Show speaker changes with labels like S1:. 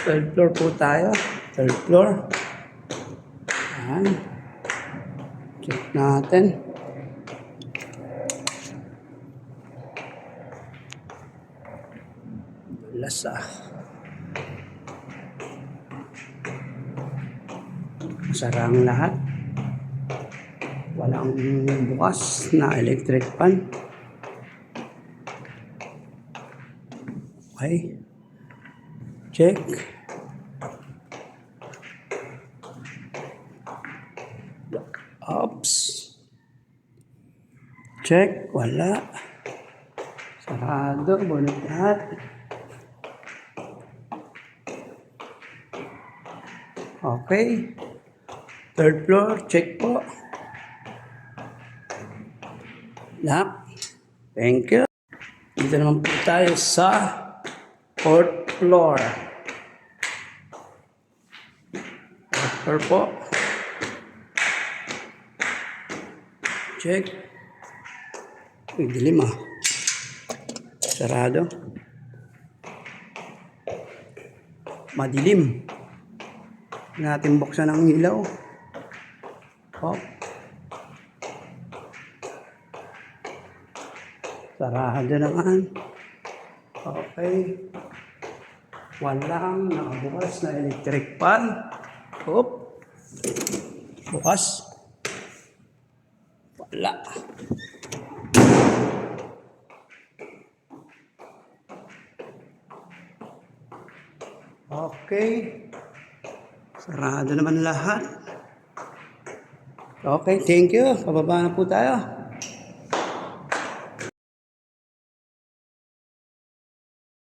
S1: Third floor po tayo. Third floor. Ayan. Check natin. Lasa. Masara ang lahat. Walang bukas na electric pan. Okay. Check. Oops. Check. Wala. Sarado. Bunot lahat. Okay. Third floor. Check po. Lock. Thank you. Dito naman po tayo sa fourth floor. Floor po. Check. Uy, dilim ah. Sarado. Madilim. Natin buksan ang ilaw. Oh. Sarado naman. Okay. Walang nakabukas na electric pan. Oop. Bukas. Wala. Okay. Sarado naman lahat. Okay, thank you. Pababa na po tayo.